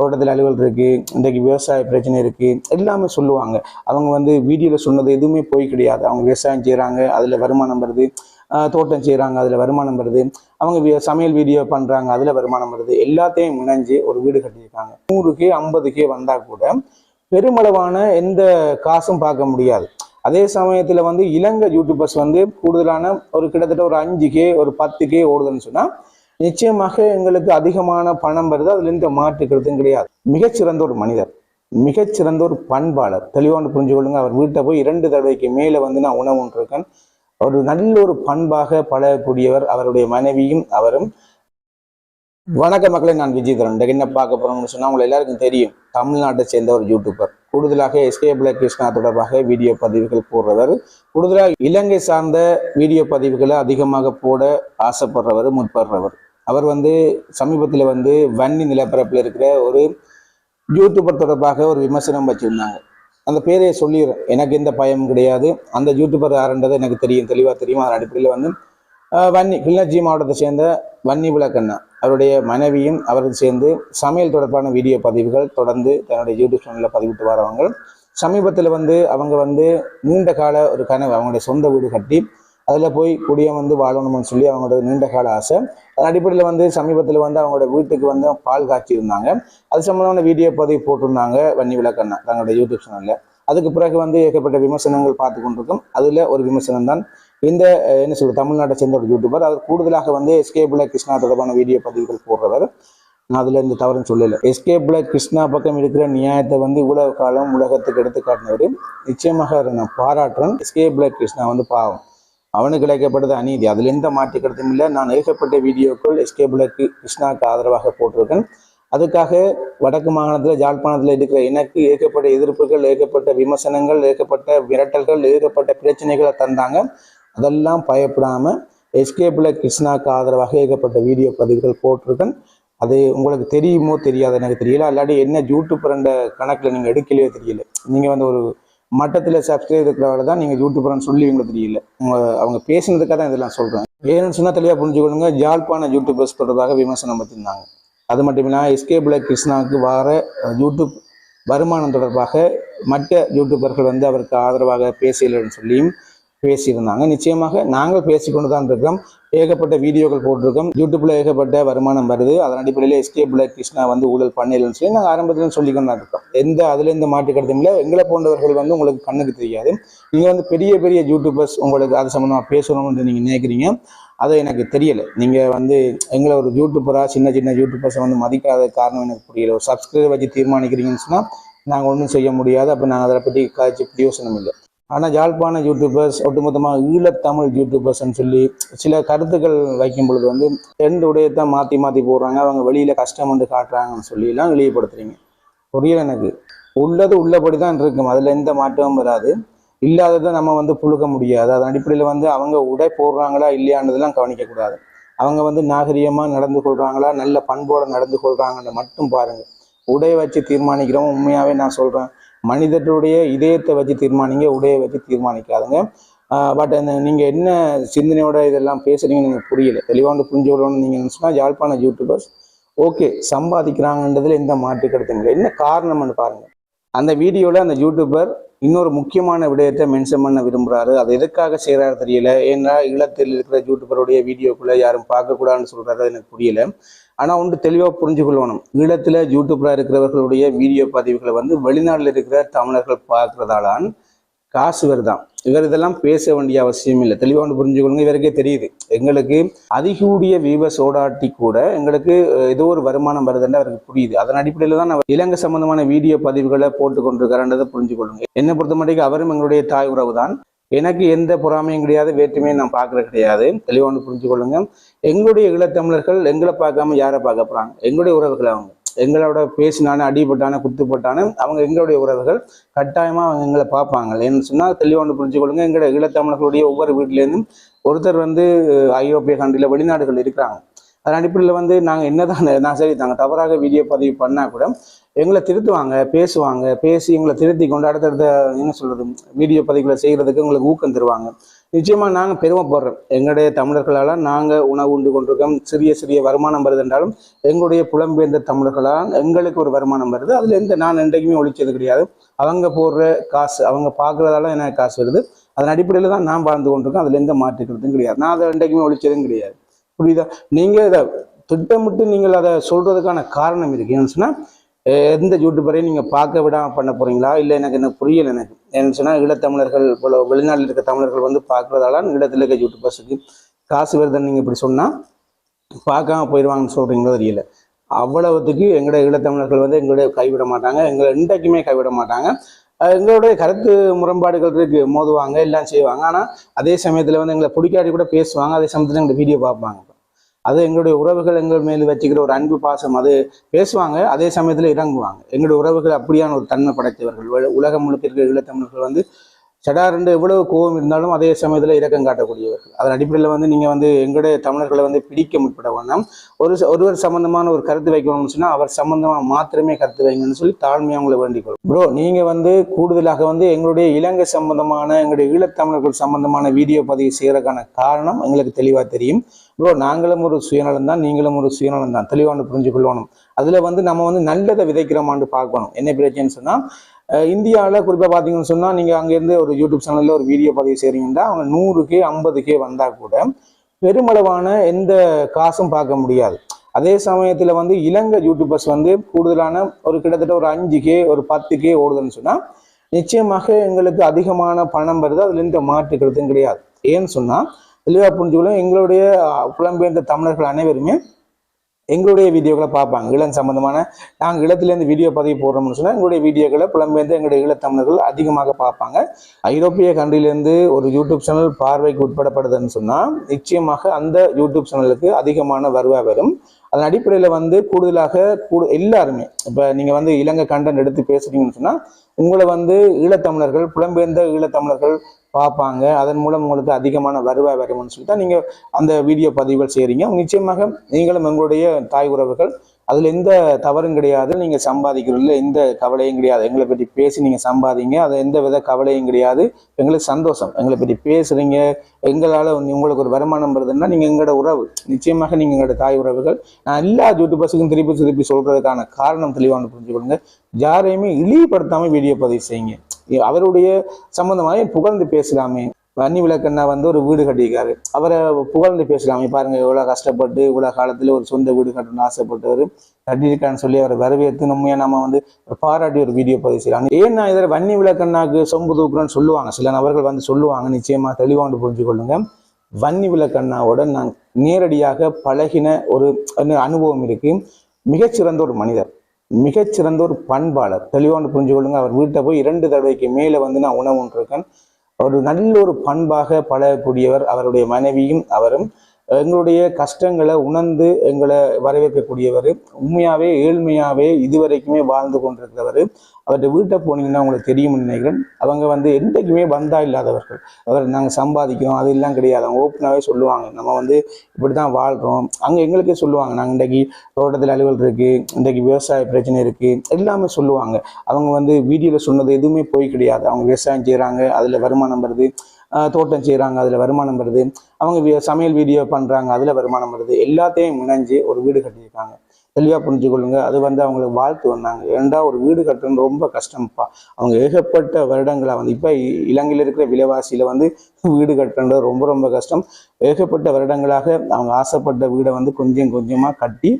தோட்டத்தில் அலுவல் இருக்குது இன்றைக்கு விவசாய பிரச்சனை இருக்குது எல்லாமே சொல்லுவாங்க. அவங்க வந்து வீடியோவில் சொன்னது எதுவுமே போய் கிடையாது. அவங்க விவசாயம் செய்கிறாங்க அதில் வருமானம் வருது. தோட்டம் செய்கிறாங்க அதில் வருமானம் வருது. அவங்க சமையல் வீடியோ பண்ணுறாங்க அதில் வருமானம் வருது. எல்லாத்தையும் இணைஞ்சு ஒரு வீடு கட்டியிருக்காங்க. நூறுக்கே ஐம்பதுக்கே ஐம்பது கே வந்தால் கூட பெருமளவான எந்த காசும் பார்க்க முடியாது. அதே சமயத்தில் வந்து இலங்கை யூடியூபர்ஸ் வந்து கூடுதலான ஒரு கிட்டத்தட்ட ஒரு அஞ்சு கே ஒரு பத்து கே ஓடுதுன்னு சொன்னால் நிச்சயமாக எங்களுக்கு அதிகமான பணம் வருது. அதுல எந்த மாற்று கருத்தும் கிடையாது. மிகச்சிறந்த ஒரு மனிதர் மிகச்சிறந்த ஒரு பண்பாளர். தெளிவான புரிஞ்சு கொள்ளுங்க. அவர் வீட்டை போய் இரண்டு தடவைக்கு மேலே வந்து நான் உணவு உண்டிருக்கேன் ஒரு நல்ல ஒரு பண்பாக பழகக்கூடியவர். அவருடைய மனைவியும் அவரும். வணக்க மக்களை நான் விஜயதரன். இன்றைக்கு என்ன பார்க்க போறோம்னு சொன்னா உங்களை எல்லாருக்கும் தெரியும். தமிழ்நாட்டை சேர்ந்த ஒரு யூடியூபர் கூடுதலாக எஸ்கே பிளாக் கிருஷ்ணா தொடர்பாக வீடியோ பதிவுகள் போடுறவர். கூடுதலாக இலங்கை சார்ந்த வீடியோ பதிவுகளை அதிகமாக போட ஆசைப்படுறவர் முற்படுறவர். அவர் வந்து சமீபத்தில் வந்து வன்னி நிலப்பரப்பில் இருக்கிற ஒரு யூடியூபர் தொடர்பாக ஒரு விமர்சனம் வச்சுருந்தாங்க. அந்த பேரையை சொல்லிடுறேன் எனக்கு எந்த பயமும் கிடையாது. அந்த யூடியூபர் யாருன்றது எனக்கு தெரியும் தெளிவாக தெரியும். அதன் அடிப்படையில் வந்து வன்னி கிளிநொச்சி மாவட்டத்தை சேர்ந்த வன்னி விளக்கண்ணா அவருடைய மனைவியும் அவரும் சேர்ந்து சமையல் தொடர்பான வீடியோ பதிவுகள் தொடர்ந்து தன்னுடைய யூடியூப் சேனலில் பதிவிட்டு வரவங்க சமீபத்தில் வந்து அவங்க வந்து நீண்ட கால ஒரு கனவு அவங்களுடைய சொந்த வீடு கட்டி அதில் போய் குடியம் வந்து வாழணும்னு சொல்லி அவங்களோட நீண்ட கால ஆசை. அதன் அடிப்படையில் வந்து சமீபத்தில் வந்து அவங்களோட வீட்டுக்கு வந்து பால் காய்ச்சி இருந்தாங்க அது சம்மந்தமான வீடியோ பதிவு போட்டிருந்தாங்க வன்னி விளக்கண்ணா தங்களோட யூடியூப் சேனலில் அதுக்கு பிறகு வந்து ஏகப்பட்ட விமர்சனங்கள் பார்த்து கொண்டிருக்கும். அதில் ஒரு விமர்சனம் தான் இந்த என்ன சொல்ற தமிழ்நாட்டை சேர்ந்த ஒரு யூடியூபர் அவர் கூடுதலாக வந்து எஸ்கே பிளாக் கிருஷ்ணா தொடர்பான வீடியோ பதிவுகள் போடுறவர். நான் அதில் இந்த தவறுன்னு சொல்லலை. எஸ்கே பிளாக் கிருஷ்ணா பக்கம் இருக்கிற நியாயத்தை வந்து இவ்வளவு காலம் உலகத்துக்கு எடுத்து காட்டினவர் நிச்சயமாக நான் பாராட்டுறேன். எஸ்கே பிளாக் கிருஷ்ணா வந்து பாவம். அவனுக்கு இழைக்கப்பட்டது அநீதி. அதில் எந்த மாற்று கருத்தும் இல்லை. நான் ஏகப்பட்ட வீடியோக்கள் எஸ்கே பிளாக் கிருஷ்ணாவுக்கு ஆதரவாக போட்டிருக்கேன். அதுக்காக வடக்கு மாகாணத்தில் ஜாழ்ப்பாணத்தில் இருக்கிற எனக்கு ஏகப்பட்ட எதிர்ப்புகள் ஏகப்பட்ட விமர்சனங்கள் ஏகப்பட்ட விரட்டல்கள் ஏகப்பட்ட பிரச்சனைகளை தந்தாங்க. அதெல்லாம் பயப்படாம எஸ்கே பிளாக் கிருஷ்ணாவுக்கு ஆதரவாக ஏகப்பட்ட வீடியோ பதிவுகள் போட்டிருக்கேன். அது உங்களுக்கு தெரியுமோ தெரியாது எனக்கு தெரியல. இல்லாட்டி என்ன யூடியூப்ன்ற கணக்கில் நீங்கள் எடுக்கலையோ தெரியல. நீங்கள் வந்து ஒரு மட்டத்தில் சப்ஸ்கிரைப் இருக்கிறவரை தான் நீங்கள் யூடியூபர்னு உங்களுக்கு தெரியல. அவங்க பேசினதுக்காக தான் இதெல்லாம் சொல்கிறேன் ஏன்னு சொன்னால் தெளிவாக புரிஞ்சுக்கணுங்க. ஜாழ்ப்பாண யூடியூபர்ஸ் தொடர்பாக விமர்சனம் வச்சுருந்தாங்க அது மட்டும் இல்லாமல் எஸ்கே பிளாக் கிருஷ்ணாவுக்கு வர யூடியூப் வருமானம் தொடர்பாக மற்ற யூடியூபர்கள் வந்து அவருக்கு ஆதரவாக பேசலைன்னு சொல்லியும் பேசியிருந்தாங்க. நிச்சயமாக நாங்கள் பேசிக்கொண்டு தான் இருக்கிறோம். ஏகப்பட்ட வீடியோக்கள் போட்டிருக்கோம். யூடியூப்ல ஏகப்பட்ட வருமானம் வருது. அதன் அடிப்படையில் எஸ்கே பிளாக் கிருஷ்ணா வந்து ஊழல் பண்ணலன்னு சொல்லி நாங்கள் ஆரம்பத்தில் சொல்லிக்கொண்டு தான் இருக்கோம். எந்த அதுல எந்த மாற்று கருத்தும் இல்லை. எங்களை போன்றவர்கள் வந்து உங்களுக்கு கண்ணுக்கு தெரியாது. நீங்க வந்து பெரிய பெரிய யூடியூபர்ஸ் உங்களுக்கு அது சம்மந்தமாக பேசணும்னு நீங்க நினைக்கிறீங்க. அது எனக்கு தெரியல. நீங்கள் வந்து எங்களை ஒரு யூடியூப்பராக சின்ன சின்ன யூடியூபர்ஸை வந்து மதிக்காத காரணம் எனக்கு புரியல. ஒரு சப்ஸ்கிரைபர் வச்சு தீர்மானிக்கிறீங்கன்னு சொன்னால் நாங்கள் ஒன்றும் செய்ய முடியாது. அப்போ நாங்கள் அதை பற்றி காய்ச்சி பிரயோசனம் இல்லை. ஆனால் யாழ்ப்பாண யூடியூபர்ஸ் ஒட்டுமொத்தமாக ஈழத்தமிழ் யூடியூபர்ஸ்னு சொல்லி சில கருத்துக்கள் வைக்கும் பொழுது வந்து ரெண்டு உடையத்தை மாற்றி மாற்றி போடுறாங்க. அவங்க வெளியில் கஷ்டம் வந்து காட்டுறாங்கன்னு சொல்லிலாம் வெளியப்படுத்துறீங்க புரியல எனக்கு. உள்ளது உள்ளபடி தான் இருக்கும். அதில் எந்த மாற்றமும் வராது. இல்லாததை நம்ம வந்து புழுக முடியாது. அதன் அடிப்படையில் வந்து அவங்க உடை போடுறாங்களா இல்லையான்றதெல்லாம் கவனிக்கக்கூடாது அவங்க வந்து நாகரிகமாக நடந்து கொள்கிறாங்களா நல்ல பண்போடு நடந்து கொள்கிறாங்கன்னு மட்டும் பாருங்கள் உடையை வச்சு தீர்மானிக்கிறோம் உண்மையாகவே நான் சொல்கிறேன் மனிதர்களுடைய இதயத்தை வச்சு தீர்மானிங்க உடையை வச்சு தீர்மானிக்காதுங்க. பட் அந்த நீங்கள் என்ன சிந்தனையோட இதெல்லாம் பேசுறீங்கன்னு எனக்கு புரியல. தெளிவாண்டு புரிஞ்சு விடணும்னு நீங்கள் சொன்னால் யாழ்ப்பாண யூடியூபர்ஸ் ஓகே சம்பாதிக்கிறாங்கன்றதுல எந்த மாற்று கருத்தும் என்ன காரணம்னு பாருங்கள் அந்த வீடியோவில் அந்த யூடியூபர் இன்னொரு முக்கியமான விடயத்தை மென்ஷன் பண்ண விரும்புகிறாரு அது எதுக்காக செய்கிறாரு தெரியல. ஏன்னா ஈழத்தில் இருக்கிற யூடியூபருடைய வீடியோக்குள்ளே யாரும் பார்க்கக்கூடாதுன்னு சொல்கிறாரு எனக்கு புரியல. ஆனால் ஒன்று தெளிவாக புரிஞ்சு கொள்ளணும் ஈழத்தில் யூடியூபராக இருக்கிறவர்களுடைய வீடியோ பதிவுகளை வந்து வெளிநாட்டில் இருக்கிற தமிழர்கள் பார்க்குறதாலான் காசு வருதான். இவர் இதெல்லாம் பேச வேண்டிய அவசியம் இல்லை. தெளிவாக ஒன்று புரிஞ்சுக்கொள்ளுங்க. இவருக்கே தெரியுது. எங்களுக்கு அதிகூடிய வீவ சோடாட்டி கூட எங்களுக்கு ஏதோ ஒரு வருமானம் வருதுன்னு அவருக்கு புரியுது. அதன் அடிப்படையில் தான் அவர் இலங்கை சம்பந்தமான வீடியோ பதிவுகளை போட்டு கொண்டிருக்காருன்றதை புரிஞ்சுக்கொள்ளுங்க. என்னை பொறுத்த மட்டும் அவரும் எங்களுடைய தாய் உறவு தான் எனக்கு எந்த பொறாமையும் கிடையாது. வேற்றுமையும் நான் பார்க்கறது கிடையாது. தெளிவாக ஒன்று புரிஞ்சுக்கொள்ளுங்க. எங்களுடைய இளத்தமிழர்கள் எங்களை பார்க்காம யாரை பார்க்க போறாங்க? எங்களுடைய உறவுகள் அவங்க. எங்களோட பேசினான அடிபட்டான குத்துப்பட்டான அவங்க எங்களுடைய உறவுகள் கட்டாயமா அவங்க எங்களை பார்ப்பாங்க. ஏன்னு சொன்னா தெளிவாக ஒன்று புரிஞ்சுக்கொள்ளுங்க எங்களோட ஈழத்தமிழர்களுடைய ஒவ்வொரு வீட்டிலேருந்தும் ஒருத்தர் வந்து ஐரோப்பிய கண்ட்ரியில் வெளிநாடுகள் இருக்கிறாங்க. அதன் அடிப்படையில் வந்து நாங்கள் என்னதான் நான் சரி நாங்கள் தவறாக வீடியோ பதிவு பண்ணால் கூட எங்களை திருத்துவாங்க பேசுவாங்க. பேசி எங்களை திருத்தி கொண்டு அடுத்தடுத்த என்ன சொல்றது வீடியோ பதிவுகளை செய்கிறதுக்கு உங்களுக்கு ஊக்கம் தருவாங்க. நிச்சயமாக நாங்கள் பெருமைப்படுறோம் எங்களுடைய தமிழர்களால் நாங்கள் உணவு உண்டு கொண்டிருக்கோம். சிறிய சிறிய வருமானம் வருது என்றாலும் எங்களுடைய புலம்பெயர்ந்த தமிழர்களால் எங்களுக்கு ஒரு வருமானம் வருது. அதில் எந்த நான் என்றைக்குமே ஒழிச்சது கிடையாது. அவங்க போடுற காசு அவங்க பார்க்குறதால எனக்கு காசு வருது. அதன் அடிப்படையில் தான் நான் வாழ்ந்து கொண்டிருக்கேன். அதில் எந்த மாற்றுக்கிறதும் கிடையாது. நான் அதை என்றைக்குமே ஒழிச்சதும் கிடையாது. புரியுதா? நீங்கள் இதை திட்டமிட்டு நீங்கள் அதை சொல்கிறதுக்கான காரணம் இருக்கு ஏன்னு சொன்னால் எந்த யூடியூபரையும் நீங்கள் பார்க்க விடாம பண்ண போகிறீங்களா இல்லை எனக்கு என்ன புரியலை எனக்கு. ஏன்னு சொன்னால் ஈழத்தமிழர்கள் போல வெளிநாட்டில் இருக்க தமிழர்கள் வந்து பார்க்குறதால ஈழத்தில் இருக்க யூடியூபர்ஸுக்கு காசு வருதுன்னு நீங்கள் இப்படி சொன்னால் பார்க்காம போயிடுவாங்கன்னு சொல்கிறீங்களோ தெரியல. அவ்வளவுத்துக்கு எங்களுடைய ஈழத்தமிழர்கள் வந்து எங்களுடைய கைவிட மாட்டாங்க. எங்களை இன்றைக்குமே கைவிட மாட்டாங்க. எங்களுடைய கருத்து முரண்பாடுகள் இருக்கு. மோதுவாங்க எல்லாம் செய்வாங்க. ஆனால் அதே சமயத்தில் வந்து எங்களை பிடிக்காட்டி கூட பேசுவாங்க. அதே சமயத்தில் எங்களை வீடியோ பார்ப்பாங்க. அது எங்களுடைய உறவுகள் எங்கள் மேல் வச்சுக்கிற ஒரு அன்பு பாசம் அது பேசுவாங்க அதே சமயத்தில் இறங்குவாங்க. எங்களுடைய உறவுகள் அப்படியான ஒரு தன்மை படைத்தவர்கள். உலகம் முழுக்க இருக்கிற ஈழத்தமிழர்கள் வந்து சடாரெண்டு எவ்வளவு கோபம் இருந்தாலும் அதே சமயத்தில் இரக்கம் காட்டக்கூடியவர்கள். அதன் அடிப்படையில் வந்து நீங்கள் வந்து எங்களுடைய தமிழர்களை வந்து பிடிக்க முற்பட வேண்டாம். ஒரு ச- ஒருவர் சம்பந்தமான ஒரு கருத்து வைக்கணும்னு சொன்னால் அவர் சம்பந்தமாக மாத்திரமே கருத்து வைங்கன்னு சொல்லி தாழ்மையாக உங்களை வேண்டிக்கொள்ளும். ப்ரோ நீங்கள் வந்து கூடுதலாக வந்து எங்களுடைய இலங்கை சம்பந்தமான எங்களுடைய ஈழத்தமிழர்கள் சம்பந்தமான வீடியோ பதிவு செய்கிறதுக்கான காரணம் எங்களுக்கு தெளிவாக தெரியும். ப்ரோ நாங்களும் ஒரு சுயநலம் தான் நீங்களும் ஒரு சுயநலம் தான். தெளிவான புரிஞ்சு கொள்ளணும் அதில் வந்து நம்ம வந்து நல்லதை விதைக்கிறோமான்னு பார்க்கணும். என்ன பிரச்சனைன்னு சொன்னால் இந்தியாவில் குறிப்பாக பார்த்தீங்கன்னு சொன்னால் நீங்கள் அங்கேருந்து ஒரு யூடியூப் சேனலில் ஒரு வீடியோ பதிவு செய்கிறீங்கன்னா அவங்க நூறு கே ஐம்பது கே வந்தால் கூட பெருமளவான எந்த காசும் பார்க்க முடியாது. அதே சமயத்தில் வந்து இலங்கை யூடியூபர்ஸ் வந்து கூடுதலான ஒரு கிட்டத்தட்ட ஒரு அஞ்சு கே ஒரு பத்து கே ஓடுதுன்னு சொன்னால் நிச்சயமாக எங்களுக்கு அதிகமான பணம் வருது அதுலேருந்து எந்த கிடையாது. ஏன்னு சொன்னால் தெளிவாக புரிஞ்சுக்கலாம் எங்களுடைய புலம்பெயர்ந்த தமிழர்கள் அனைவருமே எங்களுடைய வீடியோக்களை பார்ப்பாங்க. ஈழம் சம்பந்தமான நாங்கள் ஈழத்திலேருந்து வீடியோ பதிவு போடுறோம்னு சொன்னால் எங்களுடைய வீடியோக்களை புலம்பெயர்ந்து எங்களுடைய ஈழத்தமிழர்கள் அதிகமாக பார்ப்பாங்க. ஐரோப்பிய கண்ட்ரிலேருந்து ஒரு யூடியூப் சேனல் பார்வைக்கு உட்படப்படுதுன்னு சொன்னால் நிச்சயமாக அந்த யூடியூப் சேனலுக்கு அதிகமான வருவாய் வரும். அதன் அடிப்படையில் வந்து கூடுதலாக கூடு எல்லாருமே இப்போ நீங்கள் வந்து இலங்கை கண்டென்ட் எடுத்து பேசுறீங்கன்னு சொன்னால் உங்களை வந்து ஈழத்தமிழர்கள் புலம்பெயர்ந்த ஈழத்தமிழர்கள் பார்ப்பாங்க. அதன் மூலம் உங்களுக்கு அதிகமான வருவாய் வரும்னு சொல்லிட்டு நீங்கள் அந்த வீடியோ பதிவுகள் செய்கிறீங்க நிச்சயமாக நீங்களும் எங்களுடைய தாய் உறவுகள் அதில் எந்த தவறும் கிடையாது. நீங்கள் சம்பாதிக்கிறதுல எந்த கவலையும் கிடையாது. எங்களை பற்றி பேசி நீங்கள் சம்பாதிங்க. அது எந்த வித கவலையும் கிடையாது. எங்களுக்கு சந்தோஷம். எங்களை பற்றி பேசுகிறீங்க எங்களால் உங்களுக்கு ஒரு வருமானம் வருதுன்னா நீங்கள் எங்களோட உறவு. நிச்சயமாக நீங்கள் எங்களோட தாய் உறவுகள். நான் எல்லா யூடியூபர்ஸுக்கும் திருப்பி திருப்பி சொல்கிறதுக்கான காரணம் தெளிவான புரிஞ்சுக்கொள்ளுங்க. யாரையுமே இழிவுபடுத்தாமல் வீடியோ பதிவு செய்யுங்க. அவருடைய சம்பந்தமாக புகழ்ந்து பேசலாமே. வன்னி விளக்கண்ணா வந்து ஒரு வீடு கட்டியிருக்காரு. அவரை புகழ்ந்து பேசலாமே. பாருங்க இவ்வளோ கஷ்டப்பட்டு இவ்வளோ காலத்தில் ஒரு சொந்த வீடு கட்டணும்னு ஆசைப்பட்டவர் கட்டியிருக்கான்னு சொல்லி அவரை வரவேற்று உண்மையாக நம்ம வந்து ஒரு பாராட்டி ஒரு வீடியோ பதிவு செய்யலாம். ஏன் நான் இதில் வன்னி விளக்கண்ணாக்கு சொம்பு தூக்குறேன்னு சொல்லுவாங்க. சில நபர்கள் வந்து சொல்லுவாங்க. நிச்சயமா தெளிவாண்டு புரிஞ்சு கொள்ளுங்க வன்னி விளக்கண்ணாவோட நான் நேரடியாக பழகின ஒரு அனுபவம் இருக்கு. மிகச்சிறந்த ஒரு மனிதர். மிகச்சிறந்த ஒரு பண்பாளர். தெளிவான புரிஞ்சு கொள்ளுங்க. அவர் வீட்டை போய் இரண்டு தடவைக்கு மேலே வந்து நான் உணவு அவர் ஒரு நல்ல ஒரு பண்பாக பழகக்கூடியவர். அவருடைய மனைவியும் அவரும். எங்களுடைய கஷ்டங்களை உணர்ந்து எங்களை வரவேற்கக்கூடியவர் உண்மையாகவே ஏழ்மையாகவே இதுவரைக்குமே வாழ்ந்து கொண்டிருக்கிறவர். அவர்கிட்ட வீட்டை போனீங்கன்னா உங்களுக்கு தெரியும்னு நினைக்கிறேன். அவங்க வந்து என்றைக்குமே வந்தா இல்லாதவர்கள். அவர் நாங்கள் சம்பாதிக்கிறோம் அது எல்லாம் கிடையாது. அவங்க ஓப்பனாகவே சொல்லுவாங்க நம்ம வந்து இப்படி தான் வாழ்கிறோம் அங்கே எங்களுக்கே சொல்லுவாங்க நாங்கள் இன்றைக்கி தோட்டத்தில் அலுவல் இருக்குது இன்றைக்கி விவசாய பிரச்சனை இருக்குது எல்லாமே சொல்லுவாங்க. அவங்க வந்து வீடியோவில் சொன்னது எதுவுமே போய் கிடையாது. அவங்க விவசாயம் செய்கிறாங்க அதில் வருமானம் வருது. தோட்டம் செய்கிறாங்க அதில் வருமானம் வருது. அவங்க சமையல் வீடியோ பண்ணுறாங்க அதில் வருமானம் வருது. எல்லாத்தையும் இணைஞ்சு ஒரு வீடு கட்டியிருக்காங்க. தெளிவாக புரிஞ்சு கொள்ளுங்க. அது வந்து அவங்களுக்கு வாழ்த்து வந்தாங்க. ஏன்டா ஒரு வீடு கட்டுறது ரொம்ப கஷ்டம்ப்பா. அவங்க ஏகப்பட்ட வருடங்களை வந்து இப்போ இலங்கையில் இருக்கிற விலைவாசியில் வந்து வீடு கட்டுறது ரொம்ப ரொம்ப கஷ்டம். ஏகப்பட்ட வருடங்களாக அவங்க ஆசைப்பட்ட வீடை வந்து கொஞ்சம் கொஞ்சமாக கட்டி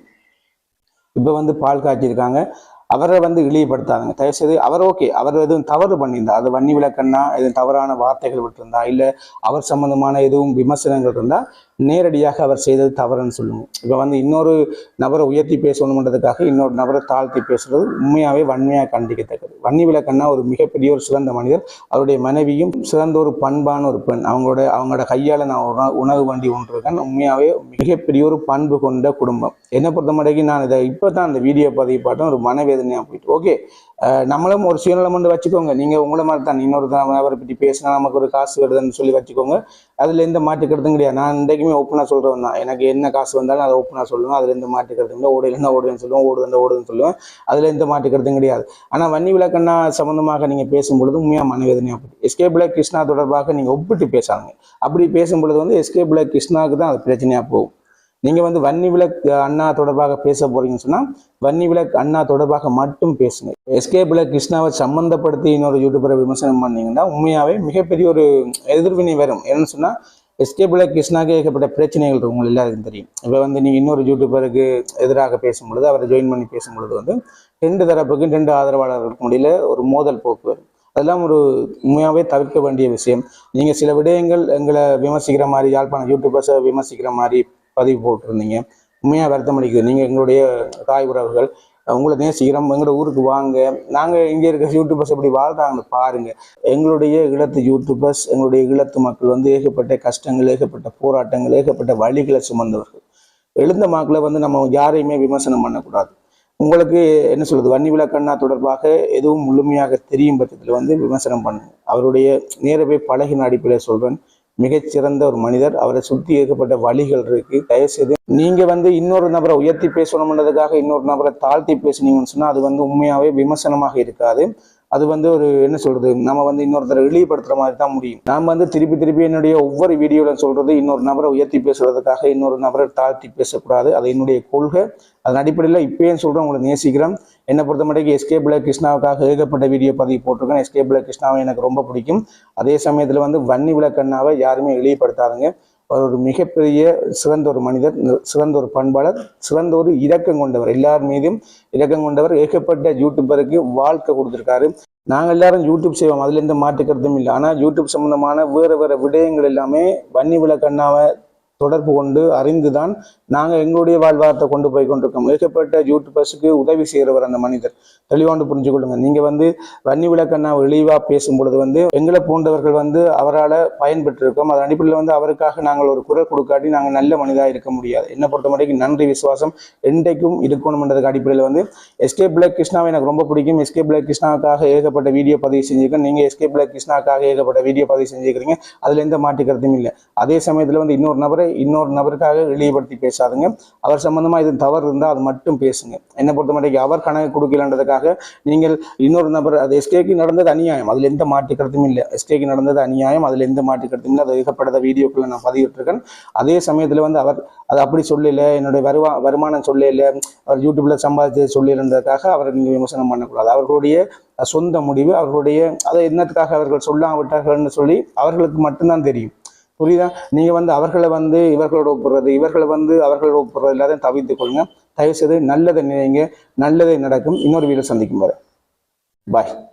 இப்போ வந்து பால் காய்ச்சிருக்காங்க. அவரை வந்து இழிவுபடுத்தாதுங்க. தயவுசெய்து அவர் ஓகே அவர் எதுவும் தவறு பண்ணியிருந்தா அது வன்னி விளக்கன்னா எதுவும் தவறான வார்த்தைகள் விட்டிருந்தா இல்லை அவர் சம்மந்தமான எதுவும் விமர்சனங்கள் இருந்தால் நேரடியாக அவர் செய்தது தவறுன்னு சொல்லுங்க இப்போ வந்து இன்னொரு நபரை உயர்த்தி பேசணுன்றதுக்காக இன்னொரு நபரை தாழ்த்தி பேசுறது உண்மையாகவே வன்மையாக கண்டிக்கத்தக்கது. வன்னி விளக்கன்னா ஒரு மிகப்பெரிய ஒரு சிறந்த மனிதர். அவருடைய மனைவியும் சிறந்த ஒரு பண்பான ஒரு பெண். அவங்களோட அவங்களோட கையால் நான் உணவு வண்டி ஒன்று இருக்கேன் உண்மையாகவே மிகப்பெரிய ஒரு பண்பு கொண்ட குடும்பம். என்னை பொறுத்த மட்டும் நான் இதை இப்போ தான் அந்த வீடியோ பதிவு பார்த்தேன். ஒரு மனவேதனையாக போயிட்டு. ஓகே. நம்மளும் ஒரு சுயநலம் வந்து வச்சுக்கோங்க. நீங்கள் உங்களை மாதிரி தான். இன்னொரு அவரை பற்றி பேசினா நமக்கு ஒரு காசு வருதுன்னு சொல்லி வச்சுக்கோங்க. அதில் எந்த மாட்டுக்கிறதும் கிடையாது. நான் இன்றைக்குமே ஓப்பனாக சொல்கிறவன் தான். எனக்கு என்ன காசு வந்தாலும் அதை ஓப்பனாக சொல்லுவேன். அதில் எந்த மாட்டுக்கிறது இல்லை ஓடையிலேருந்து ஓடுவேன்னு சொல்லுவேன். ஓடுது ஓடுதுன்னு சொல்லுவேன். அதில் எந்த மாட்டுக்கிறதும் கிடையாது. ஆனால் வன்னி விளக்கண்ணா சம்மந்தமாக நீங்கள் பேசும்பொழுது உண்மையாக மனவேதனையாக போகுது எஸ்கே பிளாக் கிருஷ்ணா தொடர்பாக நீங்கள் ஒப்பிட்டு பேசாங்க அப்படி பேசும்பொழுது வந்து எஸ்கே பிளாக் கிருஷ்ணாவுக்கு தான் அது பிரச்சனையாக போகும். நீங்கள் வந்து வன்னி விளக் அண்ணா தொடர்பாக பேச போறீங்கன்னு சொன்னால் வன்னி விளக் அண்ணா தொடர்பாக மட்டும் பேசுங்க. எஸ்கே பிளக் கிருஷ்ணாவை சம்மந்தப்படுத்தி இன்னொரு யூடியூபரை விமர்சனம் பண்ணீங்கன்னா உண்மையாகவே மிகப்பெரிய ஒரு எதிர்வினை வரும். என்னன்னு சொன்னால் எஸ்கே பிளக் கிருஷ்ணாக்கு ஏகப்பட்ட பிரச்சனைகள் இருக்கும் உங்களுக்கு எல்லாருக்கும் தெரியும். இப்போ வந்து நீங்கள் இன்னொரு யூடியூபருக்கு எதிராக பேசும்பொழுது அவரை ஜாயின் பண்ணி பேசும்பொழுது வந்து ரெண்டு தரப்புக்கும் ரெண்டு ஆதரவாளர்களுக்கு முடியல ஒரு மோதல் போக்கு வரும். அதெல்லாம் ஒரு உண்மையாகவே தவிர்க்க வேண்டிய விஷயம். நீங்கள் சில விடயங்கள் எங்களை விமர்சிக்கிற மாதிரி யாழ்ப்பாணம் யூடியூபர்ஸை விமர்சிக்கிற மாதிரி பதிவு போட்டிருந்தீங்க. உண்மையாக வருத்தம் அளிக்குது. நீங்கள் எங்களுடைய தாய் உறவுகள் உங்களை நேசிக்கிறோம் எங்களோட ஊருக்கு வாங்க. நாங்கள் இங்கே இருக்க யூடியூபர்ஸ் எப்படி வாழ்கிறாங்கன்னு பாருங்கள் எங்களுடைய ஈழத்து யூடியூபர்ஸ் எங்களுடைய ஈழத்து மக்கள் வந்து ஏகப்பட்ட கஷ்டங்கள் ஏகப்பட்ட போராட்டங்கள் ஏகப்பட்ட வழிகளை சுமந்தவர்கள். எழுந்த மக்களை வந்து நம்ம யாரையுமே விமர்சனம் பண்ணக்கூடாது. உங்களுக்கு என்ன சொல்றது? வன்னி விளக்கண்ணா தொடர்பாக எதுவும் முழுமையாக தெரியும் பட்சத்தில் வந்து விமர்சனம் பண்ணுங்க. அவருடைய நேரவே பழகின அடிப்படையில் சொல்றேன். மிகச்சிறந்த ஒரு மனிதர். அவரை சுற்றி ஏற்பட்ட வழிகள் இருக்கு. தயவுசெய்து நீங்க வந்து இன்னொரு நபரை உயர்த்தி பேசணும்ன்றதுக்காக இன்னொரு நபரை தாழ்த்தி பேசுனீங்கன்னு சொன்னா அது வந்து உண்மையாவே விமர்சனமாக இருக்காது. அது வந்து ஒரு என்ன சொல்றது நம்ம வந்து இன்னொருத்தரை வெளிப்படுத்துற மாதிரி தான் முடியும். நான் வந்து திருப்பி திருப்பி என்னுடைய ஒவ்வொரு வீடியோல சொல்றது இன்னொரு நபரை உயர்த்தி பேசுறதுக்காக இன்னொரு நபரை தாழ்த்தி பேசக்கூடாது. அது என்னுடைய கொள்கை. அதன் அடிப்படையில் இப்பயும் சொல்றேன் உங்களை நேசிக்கிறேன். என்னை பொறுத்த மட்டும் எஸ்கே பிளக் கிருஷ்ணாவுக்காக ஏகப்பட்ட வீடியோ பதிவு போட்டிருக்கேன். எஸ்கே பிளக் கிருஷ்ணாவை எனக்கு ரொம்ப பிடிக்கும். அதே சமயத்தில் வந்து வன்னி விளக்கண்ணாவை யாருமே வெளிப்படுத்தாதுங்க ஒரு மிகப்பெரிய சிறந்த ஒரு மனிதர் சிறந்த ஒரு பண்பாளர் சிறந்த ஒரு இரக்கம் கொண்டவர். எல்லார் மீதும் இரக்கம் கொண்டவர். ஏகப்பட்ட யூடியூபருக்கு வாழ்க்கை கொடுத்துருக்காரு. நாங்கள் எல்லாரும் யூடியூப் செய்வோம். அதுல எந்த மாற்று இல்லை. ஆனால் யூடியூப் சம்மந்தமான வேறு வேறு விடயங்கள் எல்லாமே வன்னி விளக்கண்ணாவை தொடர்பு கொண்டு அறிந்துதான் நாங்கள் எங்களுடைய வாழ்வாரத்தை கொண்டு போய் கொண்டிருக்கோம். ஏகப்பட்ட யூடியூபர்ஸுக்கு உதவி செய்கிறவர் அந்த மனிதர். தெளிவாண்டு புரிஞ்சு கொள்ளுங்க. நீங்கள் வந்து வன்னி விளக்கண்ணா இழிவாக பேசும் பொழுது வந்து எங்களை போன்றவர்கள் வந்து அவரால் பயன்பெற்றிருக்கோம். அதன் அடிப்படையில் வந்து அவருக்காக நாங்கள் ஒரு குரல் கொடுக்காட்டி நாங்கள் நல்ல மனிதாக இருக்க முடியாது. என்னை பொறுத்த வரைக்கும் நன்றி விசுவாசம் என்றைக்கும் இருக்கணும்ன்றதுக்கு அடிப்படையில் வந்து எஸ்கே பிளக் கிருஷ்ணாவை எனக்கு ரொம்ப பிடிக்கும். எஸ்கே பிளக் கிருஷ்ணாவுக்காக ஏகப்பட்ட வீடியோ பதிவு செஞ்சுருக்கேன். நீங்கள் எஸ்கே பிளக் கிருஷ்ணாவுக்காக ஏகப்பட்ட வீடியோ பதிவு செஞ்சுக்கிறீங்க அதில் எந்த மாற்று கருத்தும் இல்லை. அதே சமயத்தில் வந்து இன்னொரு நபரை இன்னொரு நபருக்காக இழிவுபடுத்தி பேசாதுங்க. அவர் சம்பந்தமா இது தவறு இருந்தால் அது மட்டும் பேசுங்க. என்னை பொறுத்த மட்டும் அவர் கணக்கு கொடுக்கலன்றதுக்காக நீங்கள் இன்னொரு நபர் அது எஸ்கேக்கு நடந்தது அநியாயம். அதில் எந்த மாற்று இல்லை. எஸ்கேக்கு நடந்தது அநியாயம். அதில் எந்த மாற்று இல்லை. அது ஏகப்பட்ட வீடியோக்குள்ள நான் பதிவிட்டிருக்கேன். அதே சமயத்தில் வந்து அவர் அது அப்படி சொல்லல என்னுடைய வருவா வருமானம் சொல்லல அவர் யூடியூப்ல சம்பாதிச்சது சொல்லியிருந்ததுக்காக அவரை நீங்கள் விமர்சனம் பண்ணக்கூடாது. அவர்களுடைய சொந்த முடிவு அவர்களுடைய அதை என்னத்துக்காக அவர்கள் சொல்லாவிட்டார்கள்னு சொல்லி அவர்களுக்கு மட்டும்தான் தெரியும். புரியுதா? நீங்கள் வந்து அவர்களை வந்து இவர்களோட ஒப்புறது இவர்களை வந்து அவர்களோட ஒப்புறது எல்லாத்தையும் தவிர்த்துக் கொள்ளுங்க. தயவு செய்து நல்லதை நினைங்க. நல்லதே நடக்கும். இன்னொரு வீடியோ சந்திக்கும் வரை. பாய்